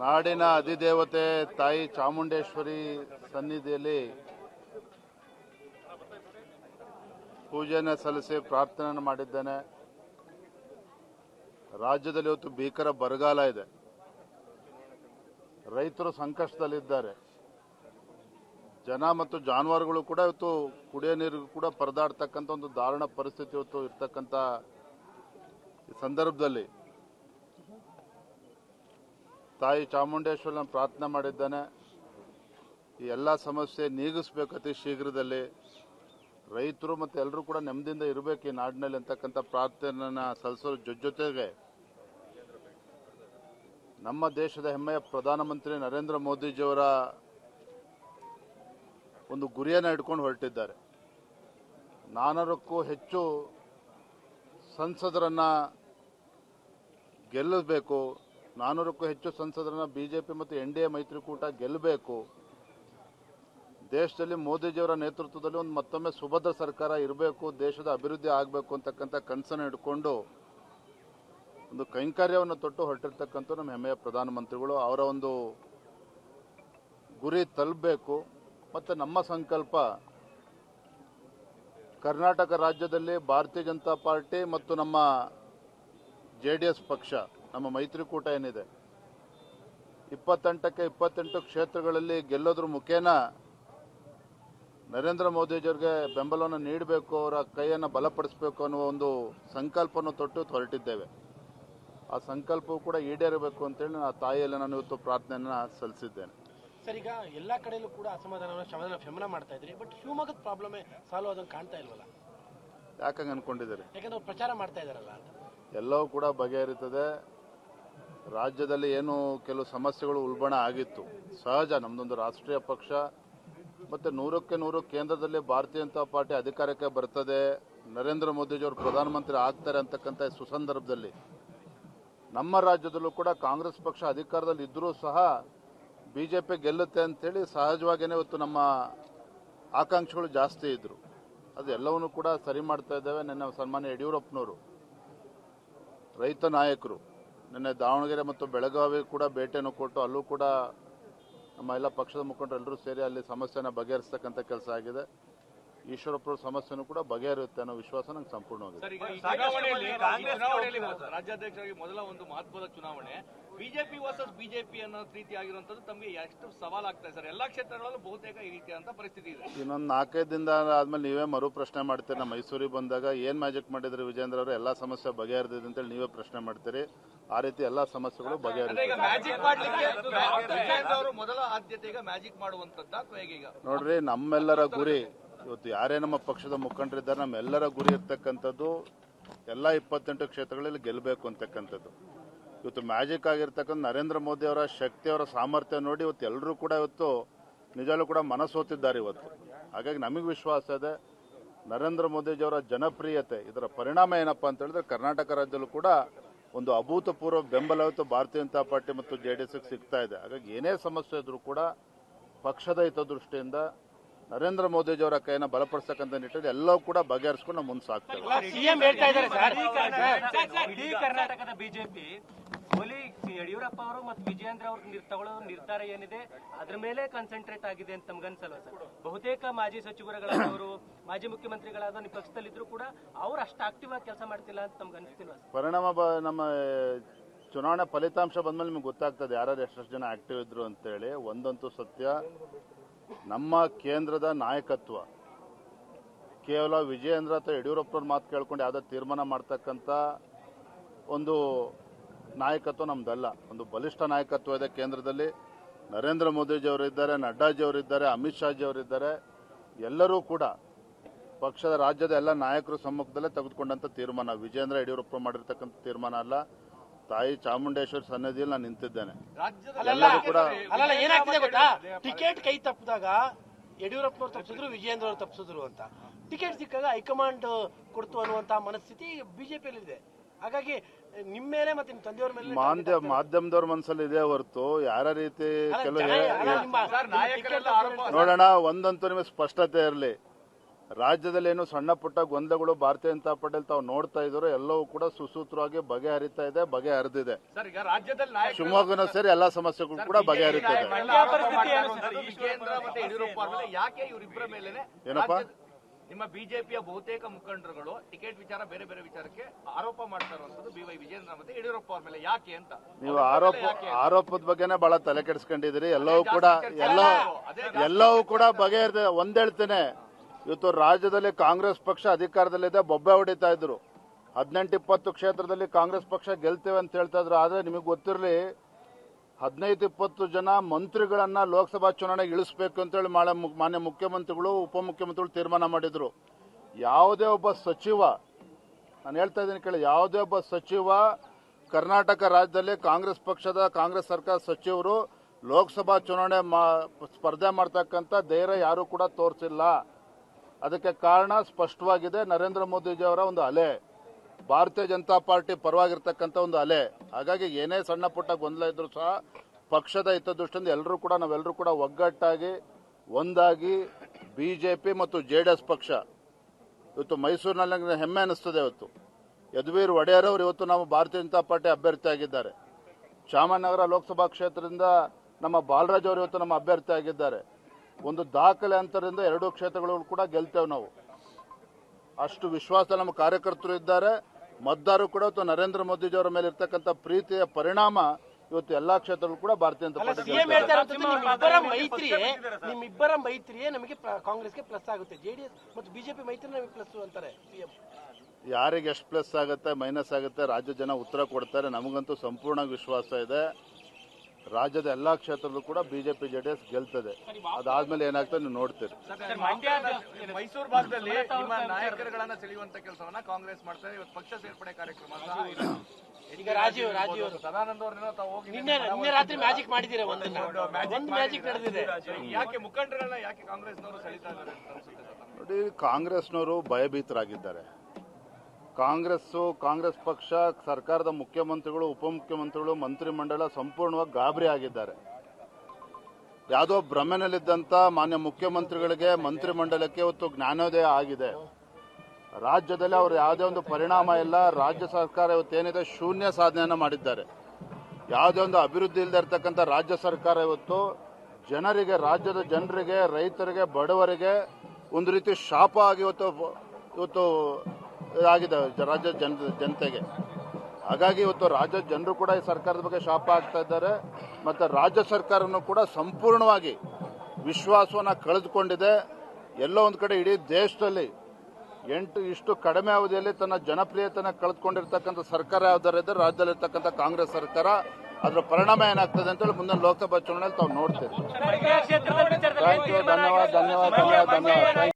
ನಾಡಿನ ಅಧಿದೇವತೆ ತಾಯಿ ಚಾಮುಂಡೇಶ್ವರಿ ಸನ್ನಿಧಿಯಲ್ಲಿ ಪೂಜೆಯನ್ನು ಸಲ್ಲಿಸಿ ಪ್ರಾರ್ಥನೆಯನ್ನು ಮಾಡಿದ್ದೇನೆ. ರಾಜ್ಯದಲ್ಲಿ ಇವತ್ತು ಭೀಕರ ಬರಗಾಲ ಇದೆ. ರೈತರು ಸಂಕಷ್ಟದಲ್ಲಿದ್ದಾರೆ. ಜನ ಮತ್ತು ಜಾನುವಾರುಗಳು ಕೂಡ ಇವತ್ತು ಕುಡಿಯೋ ನೀರಿಗೂ ಕೂಡ ಪರದಾಡ್ತಕ್ಕಂಥ ಒಂದು ದಾರುಣ ಪರಿಸ್ಥಿತಿ ಇವತ್ತು ಇರ್ತಕ್ಕಂಥ ಸಂದರ್ಭದಲ್ಲಿ. ತಾಯಿ ಚಾಮುಂಡೇಶ್ವರನ ಪ್ರಾರ್ಥನೆ ಮಾಡಿದ್ದಾನೆ. ಈ ಎಲ್ಲ ಸಮಸ್ಯೆ ನೀಗಿಸ್ಬೇಕು ಅತಿ ಶೀಘ್ರದಲ್ಲಿ. ರೈತರು ಮತ್ತು ಎಲ್ಲರೂ ಕೂಡ ನೆಮ್ಮದಿಯಿಂದ ಇರಬೇಕು ಈ ನಾಡಿನಲ್ಲಿ ಅಂತಕ್ಕಂಥ ಪ್ರಾರ್ಥನೆಯನ್ನು ಜೊ ಜೊತೆಗೆ ನಮ್ಮ ದೇಶದ ಹೆಮ್ಮೆಯ ಪ್ರಧಾನಮಂತ್ರಿ ನರೇಂದ್ರ ಮೋದಿಜಿಯವರ ಒಂದು ಗುರಿಯನ್ನು ಇಟ್ಕೊಂಡು ಹೊರಟಿದ್ದಾರೆ. ನಾನೂರಕ್ಕೂ ಹೆಚ್ಚು ಸಂಸದರನ್ನು ಗೆಲ್ಲಬೇಕು. ನಾನೂರಕ್ಕೂ ಹೆಚ್ಚು ಸಂಸದರನ್ನ ಬಿಜೆಪಿ ಮತ್ತು ಎನ್ ಡಿ ಎ ಮೈತ್ರಿಕೂಟ ಗೆಲ್ಲಬೇಕು ದೇಶದಲ್ಲಿ ಮೋದಿಜಿಯವರ ನೇತೃತ್ವದಲ್ಲಿ ಒಂದು ಮತ್ತೊಮ್ಮೆ ಸುಭದ್ರ ಸರ್ಕಾರ ಇರಬೇಕು, ದೇಶದ ಅಭಿವೃದ್ಧಿ ಆಗಬೇಕು ಅಂತಕ್ಕಂಥ ಕನಸನ್ನು ಇಟ್ಕೊಂಡು ಒಂದು ಕೈಂಕರ್ಯವನ್ನು ತೊಟ್ಟು ಹೊರಟಿರ್ತಕ್ಕಂಥ ನಮ್ಮ ಹೆಮ್ಮೆಯ ಪ್ರಧಾನಮಂತ್ರಿಗಳು. ಅವರ ಒಂದು ಗುರಿ ತಲುಪಬೇಕು. ಮತ್ತು ನಮ್ಮ ಸಂಕಲ್ಪ ಕರ್ನಾಟಕ ರಾಜ್ಯದಲ್ಲಿ ಭಾರತೀಯ ಜನತಾ ಪಾರ್ಟಿ ಮತ್ತು ನಮ್ಮ ಜೆ ಡಿ ಎಸ್ ಪಕ್ಷ. ನಮ್ಮ ಮೈತ್ರಿಕೂಟ ಏನಿದೆ? ಇಪ್ಪತ್ತೆಂಟಕ್ಕೆ ಇಪ್ಪತ್ತೆಂಟು ಕ್ಷೇತ್ರಗಳಲ್ಲಿ ಗೆಲ್ಲೋದ್ರ ಮುಖೇನ ನರೇಂದ್ರ ಮೋದಿಜಿಯವರಿಗೆ ಬೆಂಬಲವನ್ನು ನೀಡಬೇಕು ಅವರ ಕೈಯನ್ನು ಬಲಪಡಿಸಬೇಕು ಅನ್ನುವ ಒಂದು ಸಂಕಲ್ಪವನ್ನು ತೊಟ್ಟು ಹೊರಟಿದ್ದೇವೆ. ಆ ಸಂಕಲ್ಪವು ಕೂಡ ಈಡೇರಬೇಕು ಅಂತೇಳಿ ಆ ತಾಯಿಯಲ್ಲಿ ನಾನು ಇವತ್ತು ಪ್ರಾರ್ಥನೆಯನ್ನು ಸಲ್ಲಿಸಿದ್ದೇನೆ. ಸರ್ ಈಗ ಎಲ್ಲ ಕಡೆಯಲ್ಲೂ ಕೂಡ ಅಸಮಾಧಾನವನ್ನು ಶಮನ ಮಾಡ್ತಾ ಇದ್ರಿ ಬಟ್ ಶಿವಮೊಗ್ಗದ ಪ್ರಾಬ್ಲಮ್ ಸಾಲ್ವ್ ಆದಂಗೆ ಕಾಣ್ತಾ ಇಲ್ವಲ್ಲ? ಯಾಕಂಗೆ ಅನ್ಕೊಂಡಿದ್ದಾರೆ? ಯಾಕಂದ್ರೆ ಪ್ರಚಾರ ಮಾಡ್ತಾ ಇದಾರಲ್ಲ ಎಲ್ಲವೂ ಕೂಡ ಬಗೆಹರಿತದೆ. ರಾಜ್ಯದಲ್ಲಿ ಏನು ಕೆಲವು ಸಮಸ್ಯೆಗಳು ಉಲ್ಬಣ ಆಗಿತ್ತು. ಸಹಜ, ನಮ್ದೊಂದು ರಾಷ್ಟ್ರೀಯ ಪಕ್ಷ. ಮತ್ತೆ ನೂರಕ್ಕೆ ನೂರು ಕೇಂದ್ರದಲ್ಲಿ ಭಾರತೀಯ ಜನತಾ ಪಾರ್ಟಿ ಅಧಿಕಾರಕ್ಕೆ ಬರ್ತದೆ. ನರೇಂದ್ರ ಮೋದಿಜಿಯವರು ಪ್ರಧಾನಮಂತ್ರಿ ಆಗ್ತಾರೆ ಅಂತಕ್ಕಂಥ ಸುಸಂದರ್ಭದಲ್ಲಿ. ನಮ್ಮ ರಾಜ್ಯದಲ್ಲೂ ಕೂಡ ಕಾಂಗ್ರೆಸ್ ಪಕ್ಷ ಅಧಿಕಾರದಲ್ಲಿ ಇದ್ದರೂ ಸಹ ಬಿಜೆಪಿ ಗೆಲ್ಲುತ್ತೆ ಅಂತೇಳಿ ಸಹಜವಾಗಿಯೇ ಇವತ್ತು ನಮ್ಮ ಆಕಾಂಕ್ಷೆಗಳು ಜಾಸ್ತಿ ಇದ್ರು. ಅದೆಲ್ಲವನ್ನೂ ಕೂಡ ಸರಿ ಮಾಡ್ತಾ ಇದ್ದೇವೆ. ನನ್ನ ಸನ್ಮಾನ್ಯ ಯಡಿಯೂರಪ್ಪನವರು, ರೈತ ನಾಯಕರು. ನಿನ್ನೆ ದಾವಣಗೆರೆ ಮತ್ತು ಬೆಳಗಾವಿ ಕೂಡ ಭೇಟಿಯನ್ನು ಕೊಟ್ಟು ಅಲ್ಲೂ ಕೂಡ ನಮ್ಮ ಎಲ್ಲ ಪಕ್ಷದ ಮುಖಂಡರು ಎಲ್ಲರೂ ಸೇರಿ ಅಲ್ಲಿ ಸಮಸ್ಯೆನ ಬಗೆಹರಿಸ್ತಕ್ಕಂಥ ಕೆಲಸ ಆಗಿದೆ. ಈಶ್ವರಪ್ಪರ ಸಮಸ್ಯೆನೂ ಕೂಡ ಬಗೆಹರಿಯುತ್ತೆ ಅನ್ನೋ ವಿಶ್ವಾಸ ನಂಗೆ ಸಂಪೂರ್ಣವಾಗಿದೆ ರಾಜ್ಯಾಧ್ಯಕ್ಷರಾಗಿ ಮೊದಲ ಒಂದು ಮಹತ್ವದ ಚುನಾವಣೆ. ಬಿಜೆಪಿ ವರ್ಸಸ್ ಬಿಜೆಪಿ ಅನ್ನೋ ರೀತಿ ಆಗಿರುವಂತದ್ದು ತಮಗೆ ಎಷ್ಟು ಸವಾಲಾಗ್ತಾ ಇದೆ ಸರ್? ಎಲ್ಲಾ ಕ್ಷೇತ್ರಗಳಲ್ಲೂ ಬಹುತೇಕ ಈ ರೀತಿಯಾದಂತ ಪರಿಸ್ಥಿತಿ ಇದೆ. ಇನ್ನೊಂದು ನಾಲ್ಕೈದು ದಿನ ಆದ್ಮೇಲೆ ನೀವೇ ಮರು ಪ್ರಶ್ನೆ ಮಾಡ್ತೀರಿ. ನಮ್ಮ ಮೈಸೂರಿಗೆ ಬಂದಾಗ ಏನ್ ಮ್ಯಾಜಿಕ್ ಮಾಡಿದ್ರಿ ವಿಜೇಂದ್ರ ಅವರು? ಎಲ್ಲಾ ಸಮಸ್ಯೆ ಬಗೆಹರಿದಿದೆ ಅಂತೇಳಿ ನೀವೇ ಪ್ರಶ್ನೆ ಮಾಡ್ತೀರಿ. ಆ ರೀತಿ ಎಲ್ಲಾ ಸಮಸ್ಯೆಗಳು ಅವರು ಮೊದಲ ಆದ್ಯತೆ ಈಗ ಮ್ಯಾಜಿಕ್ ಮಾಡುವಂತದ್ದ ನೋಡ್ರಿ ನಮ್ಮೆಲ್ಲರ ಗುರಿ ಇವತ್ತು ಯಾರೇ ನಮ್ಮ ಪಕ್ಷದ ಮುಖಂಡರಿದ್ದಾರೆ, ನಮ್ಮೆಲ್ಲರ ಗುರಿ ಇರ್ತಕ್ಕಂಥದ್ದು ಎಲ್ಲ ಇಪ್ಪತ್ತೆಂಟು ಕ್ಷೇತ್ರಗಳಲ್ಲಿ ಗೆಲ್ಲಬೇಕು ಅಂತಕ್ಕಂಥದ್ದು. ಇವತ್ತು ಮ್ಯಾಜಿಕ್ ಆಗಿರ್ತಕ್ಕಂಥ ನರೇಂದ್ರ ಮೋದಿ ಅವರ ಶಕ್ತಿ, ಅವರ ಸಾಮರ್ಥ್ಯ ನೋಡಿ ಇವತ್ತು ಎಲ್ಲರೂ ಕೂಡ ಇವತ್ತು ನಿಜಾಲು ಕೂಡ ಮನಸ್ಸೋತಿದ್ದಾರೆ ಇವತ್ತು. ಹಾಗಾಗಿ ನಮಗೆ ವಿಶ್ವಾಸ ಇದೆ. ನರೇಂದ್ರ ಮೋದಿಜಿಯವರ ಜನಪ್ರಿಯತೆ, ಇದರ ಪರಿಣಾಮ ಏನಪ್ಪ ಅಂತ ಹೇಳಿದ್ರೆ ಕರ್ನಾಟಕ ರಾಜ್ಯದಲ್ಲೂ ಕೂಡ ಒಂದು ಅಭೂತಪೂರ್ವ ಬೆಂಬಲ ಇವತ್ತು ಭಾರತೀಯ ಜನತಾ ಪಾರ್ಟಿ ಮತ್ತು ಜೆ ಡಿ ಎಸ್ಗೆ ಸಿಗ್ತಾ ಇದೆ. ಹಾಗಾಗಿ ಏನೇ ಸಮಸ್ಯೆ ಇದ್ರೂ ಕೂಡ ಪಕ್ಷದ ಹಿತದೃಷ್ಟಿಯಿಂದ ನರೇಂದ್ರ ಮೋದಿಜಿಯವರ ಕೈನ ಬಲಪಡಿಸ್ತಕ್ಕಂಥ ನಿಟ್ಟಿನಲ್ಲಿ ಎಲ್ಲವೂ ಕೂಡ ಬಗೆಹರಿಸ್ಕೊಂಡು ನಾವು ಮುಂದೆ ಸಾಕ್ತೇವೆ ಸಿಎಂ ಹೇಳ್ತಾ ಇದ್ದಾರೆ ಸರ್. ಇಡೀ ಕರ್ನಾಟಕದ ಬಿಜೆಪಿ ಒಲಿ ಯಡಿಯೂರಪ್ಪ ಅವರು ಮತ್ತು ವಿಜಯೇಂದ್ರ ಅವರು ನಿರ್- ತಗೊಳ್ಳೋ ನಿರ್ಧಾರ ಏನಿದೆ ಅದ್ರ ಮೇಲೆ ಕಾನ್ಸಂಟ್ರೇಟ್ ಆಗಿದೆ ಅಂತ ನಮ್ಗನ್ಸಲ್ವ ಸರ್? ಬಹುತೇಕ ಮಾಜಿ ಸಚಿವರುಗಳಾದವರು ಮಾಜಿ ಮುಖ್ಯಮಂತ್ರಿಗಳಾದ ನಿಮ್ಮ ಪಕ್ಷದಲ್ಲಿದ್ರು ಕೂಡ ಅವ್ರು ಅಷ್ಟು ಆಕ್ಟಿವ್ ಆಗಿ ಕೆಲಸ ಮಾಡ್ತಿಲ್ಲ ಅಂತ ನಮ್ಗೆ ಅನಿಸ್ತಿಲ್ವ ಸರ್? ಪರಿಣಾಮ ಬ ನಮ್ಮ ಚುನಾವಣೆ ಫಲಿತಾಂಶ ಬಂದ್ಮೇಲೆ ನಿಮ್ಗೆ ಗೊತ್ತಾಗ್ತದೆ ಯಾರು ಎಷ್ಟೆಷ್ಟು ಜನ ಆಕ್ಟಿವ್ ಇದ್ರು ಅಂತೇಳಿ. ಒಂದಂತೂ ಸತ್ಯ ನಮ್ಮ ಕೇಂದ್ರದ ನಾಯಕತ್ವ. ಕೇವಲ ವಿಜಯೇಂದ್ರ ಅಥವಾ ಯಡಿಯೂರಪ್ಪನವ್ರ ಮಾತು ಕೇಳ್ಕೊಂಡು ಯಾವುದೋ ತೀರ್ಮಾನ ಮಾಡ್ತಕ್ಕಂಥ ಒಂದು ನಾಯಕತ್ವ ನಮ್ದಲ್ಲ. ಒಂದು ಬಲಿಷ್ಠ ನಾಯಕತ್ವ ಇದೆ ಕೇಂದ್ರದಲ್ಲಿ. ನರೇಂದ್ರ ಮೋದಿಜಿಯವರಿದ್ದಾರೆ ನಡ್ಡಾಜಿಯವರಿದ್ದಾರೆ ಅಮಿತ್ ಶಾಜಿ ಅವರಿದ್ದಾರೆ ಎಲ್ಲರೂ ಕೂಡ ಪಕ್ಷದ ರಾಜ್ಯದ ಎಲ್ಲ ನಾಯಕರು ಸಮ್ಮುಖದಲ್ಲೇ ತೆಗೆದುಕೊಂಡಂಥ ತೀರ್ಮಾನ. ವಿಜೇಂದ್ರ ಯಡಿಯೂರಪ್ಪ ಮಾಡಿರ್ತಕ್ಕಂಥ ತೀರ್ಮಾನ ಅಲ್ಲ. ತಾಯಿ ಚಾಮುಂಡೇಶ್ವರಿ ಸನ್ನದಿಯಲ್ಲಿ ನಾನು ನಿಂತಿದ್ದೇನೆ. ಎಲ್ಲರೂ ಕೂಡ ಅಲ್ಲಲ್ಲ ಏನಾಗ್ತಿದೆ ಗೊತ್ತಾ? ಟಿಕೆಟ್ ಕೈ ತಪ್ಪಿದಾಗ ಯಡಿಯೂರಪ್ಪನವ್ರು ತಪ್ಪಿಸಿದ್ರು ವಿಜಯೇಂದ್ರ ಅವರು ತಪ್ಪಿಸಿದ್ರು ಅಂತ. ಟಿಕೆಟ್ ಸಿಕ್ಕಾಗ ಹೈಕಮಾಂಡ್ ಕೊಡ್ತು ಅನ್ನುವಂತ ಮನಸ್ಥಿತಿ ಬಿಜೆಪಿಯಲ್ಲಿ ಇದೆ. ಹಾಗಾಗಿ ನಿಮ್ಮ ಮೇಲೆ ಮತ್ತೆ ನಿಮ್ಮ ತಂದೆಯವ್ರ ಮೇಲೆ ಮಾಧ್ಯ ಮಾಧ್ಯಮದವ್ರ ಮನಸ್ಸಲ್ಲಿ ಇದೆ ಹೊರತು ಯಾರ ರೀತಿ ಕೆಲವು ನೋಡೋಣ ಒಂದಂತೂ ನಿಮಗೆ ಸ್ಪಷ್ಟತೆ ಇರಲಿ. ರಾಜ್ಯದಲ್ಲಿ ಏನು ಸಣ್ಣ ಪುಟ್ಟ ಗೊಂದಲಗಳು ಭಾರತೀಯ ಜನತಾ ಪಾರ್ಟಿ ತಾವು ನೋಡ್ತಾ ಇದ್ರು ಎಲ್ಲವೂ ಕೂಡ ಸುಸೂತ್ರವಾಗಿ ಬಗೆಹರಿತಾ ಇದೆ ಬಗೆಹರಿದಿದೆ. ಸರ್ ಶಿವಮೊಗ್ಗನ ರಾಜ್ಯದಲ್ಲಿ ನಾಯಕ ಶಿವಮೊಗ್ಗನೂ ಸೇರಿ ಎಲ್ಲಾ ಸಮಸ್ಯೆಗಳು ಕೂಡ ಇವರಿಬ್ಬರ ಮೇಲೆನೆ ಏನಪ್ಪ? ನಿಮ್ಮ ಬಿಜೆಪಿಯ ಬಹುತೇಕ ಮುಖಂಡರುಗಳು ಟಿಕೆಟ್ ವಿಚಾರ ಬೇರೆ ಬೇರೆ ವಿಚಾರಕ್ಕೆ ಆರೋಪ ಮಾಡ್ತಾ ಇರುವಂತದ್ದು ಬಿ ವೈ ವಿಜೇಂದ್ರ ಮತ್ತೆ ಯಡಿಯೂರಪ್ಪ ಅವ್ರ ಮೇಲೆ. ಯಾಕೆ ಅಂತ? ನೀವು ಆರೋಪ ಆರೋಪದ ಬಗ್ಗೆನೇ ಬಹಳ ತಲೆ ಕೆಡಿಸ್ಕೊಂಡಿದ್ದೀರಿ. ಎಲ್ಲವೂ ಕೂಡ ಎಲ್ಲ ಎಲ್ಲವೂ ಕೂಡ ಬಗೆಹರಿದ ಒಂದ್ ಹೇಳ್ತೇನೆ. ಇವತ್ತು ರಾಜ್ಯದಲ್ಲಿ ಕಾಂಗ್ರೆಸ್ ಪಕ್ಷ ಅಧಿಕಾರದಲ್ಲಿದೆ, ಬೊಬ್ಬೆ ಹೊಡಿತಾ ಇದ್ರು. ಹದಿನೆಂಟು ಇಪ್ಪತ್ತು ಕ್ಷೇತ್ರದಲ್ಲಿ ಕಾಂಗ್ರೆಸ್ ಪಕ್ಷ ಗೆಲ್ತೇವೆ ಅಂತ ಹೇಳ್ತಾ ಇದ್ರು. ಆದ್ರೆ ನಿಮಗೆ ಗೊತ್ತಿರಲಿ, ಹದಿನೈದು ಇಪ್ಪತ್ತು ಜನ ಮಂತ್ರಿಗಳನ್ನ ಲೋಕಸಭಾ ಚುನಾವಣೆಗೆ ಇಳಿಸ್ಬೇಕು ಅಂತೇಳಿ ಮಾನ್ಯ ಮುಖ್ಯಮಂತ್ರಿಗಳು, ಉಪಮುಖ್ಯಮಂತ್ರಿಗಳು ತೀರ್ಮಾನ ಮಾಡಿದ್ರು. ಯಾವುದೇ ಒಬ್ಬ ಸಚಿವ, ನಾನು ಹೇಳ್ತಾ ಇದ್ದೀನಿ ಕೇಳಿ, ಯಾವುದೇ ಒಬ್ಬ ಸಚಿವ ಕರ್ನಾಟಕ ರಾಜ್ಯದಲ್ಲಿ ಕಾಂಗ್ರೆಸ್ ಪಕ್ಷದ ಕಾಂಗ್ರೆಸ್ ಸರ್ಕಾರ ಸಚಿವರು ಲೋಕಸಭಾ ಚುನಾವಣೆ ಸ್ಪರ್ಧೆ ಮಾಡ್ತಕ್ಕಂಥ ಧೈರ್ಯ ಯಾರು ಕೂಡ ತೋರಿಸಿಲ್ಲ. ಅದಕ್ಕೆ ಕಾರಣ ಸ್ಪಷ್ಟವಾಗಿದೆ. ನರೇಂದ್ರ ಮೋದಿಜಿಯವರ ಒಂದು ಅಲೆ. ಭಾರತೀಯ ಜನತಾ ಪಾರ್ಟಿ ಪರವಾಗಿರ್ತಕ್ಕಂಥ ಒಂದು ಅಲೆ. ಹಾಗಾಗಿ ಏನೇ ಸಣ್ಣ ಪುಟ್ಟ ಗೊಂದಲ ಇದ್ರೂ ಸಹ ಪಕ್ಷದ ಹಿತದೃಷ್ಟಿಯಿಂದ ಎಲ್ಲರೂ ಕೂಡ, ನಾವೆಲ್ಲರೂ ಕೂಡ ಒಗ್ಗಟ್ಟಾಗಿ, ಒಂದಾಗಿ ಬಿಜೆಪಿ ಮತ್ತು ಜೆ ಡಿ ಎಸ್ ಪಕ್ಷ. ಇವತ್ತು ಮೈಸೂರಿನಲ್ಲಿ ಹೆಮ್ಮೆ ಅನಿಸ್ತದೆ ಇವತ್ತು. ಯದುವೀರ್ ಒಡೆಯರ್ ಅವರು ಇವತ್ತು ನಾವು ಭಾರತೀಯ ಜನತಾ ಪಾರ್ಟಿ ಅಭ್ಯರ್ಥಿ ಆಗಿದ್ದಾರೆ. ಚಾಮನಗರ ಲೋಕಸಭಾ ಕ್ಷೇತ್ರದಿಂದ ನಮ್ಮ ಬಾಲರಾಜ್ ಅವರು ಇವತ್ತು ನಮ್ಮ ಅಭ್ಯರ್ಥಿ ಆಗಿದ್ದಾರೆ. ಒಂದು ದಾಖಲೆ ಅಂತರಿಂದ ಎರಡೂ ಕ್ಷೇತ್ರಗಳು ಕೂಡ ಗೆಲ್ತೇವೆ ನಾವು. ಅಷ್ಟು ವಿಶ್ವಾಸ ನಮ್ಮ ಕಾರ್ಯಕರ್ತರು ಇದ್ದಾರೆ. ಮತದಾರರು ಕೂಡ ಇವತ್ತು ನರೇಂದ್ರ ಮೋದಿಜಿಯವರ ಮೇಲೆ ಇರ್ತಕ್ಕಂಥ ಪ್ರೀತಿಯ ಪರಿಣಾಮ ಇವತ್ತು ಎಲ್ಲಾ ಕ್ಷೇತ್ರಗಳು ಕೂಡ ಭಾರತೀಯ ಜನತಾ ಪಾರ್ಟಿ. ಇರೋದು ನಿಮ್ಮಿಬ್ಬರ ಮೈತ್ರಿಯೇ ನಿಮ್ಮಿಬ್ಬರ ಮೈತ್ರಿಯೇ ನಮಗೆ ಕಾಂಗ್ರೆಸ್ಗೆ ಪ್ಲಸ್ ಆಗುತ್ತೆ. ಜೆಡಿಎಸ್ ಮತ್ತು ಬಿಜೆಪಿ ಮೈತ್ರಿ ನಮಗೆ ಪ್ಲಸ್ ಅಂತಾರೆ ಯಾರಿಗೆ ಎಷ್ಟು ಪ್ಲಸ್ ಆಗುತ್ತೆ ಮೈನಸ್ ಆಗುತ್ತೆ ರಾಜ್ಯ ಜನ ಉತ್ತರ ಕೊಡ್ತಾರೆ. ನಮಗಂತೂ ಸಂಪೂರ್ಣ ವಿಶ್ವಾಸ ಇದೆ. ರಾಜ್ಯದ ಎಲ್ಲಾ ಕ್ಷೇತ್ರದಲ್ಲೂ ಕೂಡ ಬಿಜೆಪಿ ಜೆಡಿಎಸ್ ಗೆಲ್ತದೆ. ಅದಾದ್ಮೇಲೆ ಏನಾಗ್ತದೆ ನೀವು ನೋಡ್ತೀರಿ. ಮೈಸೂರು ಭಾಗದಲ್ಲಿ ನಿಮ್ಮ ನಾಯಕರುಗಳನ್ನ ಸೆಳೆಯುವಂತ ಕೆಲಸವನ್ನ ಕಾಂಗ್ರೆಸ್ ಮಾಡ್ತಾರೆ. ಇವತ್ತು ಪಕ್ಷ ಸೇರ್ಪಡೆ ಕಾರ್ಯಕ್ರಮ. ಈಗ ರಾಜೀವ್ ರಾಜೀವ್ ಅವರು ಸದಾನಂದ ಅವ್ರನ್ನ ತಾವು ಹೋಗಿ ನಿನ್ನೆ ನಿನ್ನೆ ರಾತ್ರಿ ಮ್ಯಾಜಿಕ್ ಮಾಡಿದಿರ ಒಂದನ್ನ ಒಂದು ಮ್ಯಾಜಿಕ್ ನಡೆದಿದೆ. ಯಾಕೆ ಮುಖಂಡರನ್ನ ಯಾಕೆ ಕಾಂಗ್ರೆಸ್ನವರು ಸೆಳಿತಾ ಇದ್ದಾರೆ ಅಂತ ಅನ್ಸುತ್ತೆ ನೋಡಿ ಕಾಂಗ್ರೆಸ್ನವರು ಭಯಭೀತರಾಗಿದ್ದಾರೆ. ಕಾಂಗ್ರೆಸ್ಸು, ಕಾಂಗ್ರೆಸ್ ಪಕ್ಷ, ಸರ್ಕಾರದ ಮುಖ್ಯಮಂತ್ರಿಗಳು, ಉಪಮುಖ್ಯಮಂತ್ರಿಗಳು, ಮಂತ್ರಿಮಂಡಲ ಸಂಪೂರ್ಣವಾಗಿ ಗಾಬರಿ ಆಗಿದ್ದಾರೆ. ಯಾವುದೋ ಭ್ರಮೆನಲ್ಲಿದ್ದಂಥ ಮಾನ್ಯ ಮುಖ್ಯಮಂತ್ರಿಗಳಿಗೆ, ಮಂತ್ರಿಮಂಡಲಕ್ಕೆ ಇವತ್ತು ಜ್ಞಾನೋದಯ ಆಗಿದೆ. ರಾಜ್ಯದಲ್ಲಿ ಅವರು ಯಾವುದೇ ಒಂದು ಪರಿಣಾಮ ಇಲ್ಲ. ರಾಜ್ಯ ಸರ್ಕಾರ ಇವತ್ತೇನಿದೆ ಶೂನ್ಯ ಸಾಧನೆಯನ್ನು ಮಾಡಿದ್ದಾರೆ. ಯಾವುದೇ ಒಂದು ಅಭಿವೃದ್ಧಿ ಇಲ್ಲದೆ ಇರತಕ್ಕಂಥ ರಾಜ್ಯ ಸರ್ಕಾರ ಇವತ್ತು ಜನರಿಗೆ, ರಾಜ್ಯದ ಜನರಿಗೆ, ರೈತರಿಗೆ, ಬಡವರಿಗೆ ಒಂದು ರೀತಿ ಶಾಪ ಆಗಿ ಇವತ್ತು ಇವತ್ತು ಆಗಿದೆ ರಾಜ್ಯ ಜನ ಜನತೆಗೆ. ಹಾಗಾಗಿ ಇವತ್ತು ರಾಜ್ಯ ಜನರು ಕೂಡ ಈ ಸರ್ಕಾರದ ಬಗ್ಗೆ ಶಾಪ ಆಗ್ತಾ ಇದ್ದಾರೆ. ಮತ್ತು ರಾಜ್ಯ ಸರ್ಕಾರನೂ ಕೂಡ ಸಂಪೂರ್ಣವಾಗಿ ವಿಶ್ವಾಸವನ್ನು ಕಳೆದುಕೊಂಡಿದೆ. ಎಲ್ಲೋ ಒಂದು ಕಡೆ ಇಡೀ ದೇಶದಲ್ಲಿ ಎಂಟು ಇಷ್ಟು ಕಡಿಮೆ ಅವಧಿಯಲ್ಲಿ ತನ್ನ ಜನಪ್ರಿಯತೆಯನ್ನು ಕಳೆದುಕೊಂಡಿರ್ತಕ್ಕಂಥ ಸರ್ಕಾರ ಯಾವ್ದಾರ ಇದ್ರೆ ರಾಜ್ಯದಲ್ಲಿರ್ತಕ್ಕಂಥ ಕಾಂಗ್ರೆಸ್ ಸರ್ಕಾರ. ಅದರ ಪರಿಣಾಮ ಏನಾಗ್ತದೆ ಅಂತೇಳಿ ಮುಂದಿನ ಲೋಕಸಭಾ ಚುನಾವಣೆಯಲ್ಲಿ ತಾವು ನೋಡ್ತೇವೆ. ಕ್ಷೇತ್ರದ ವಿಚಾರದಲ್ಲಿ ಥ್ಯಾಂಕ್ ಯು ಧನ್ಯವಾದ ಧನ್ಯವಾದ ಧನ್ಯವಾದ ಧನ್ಯವಾದ.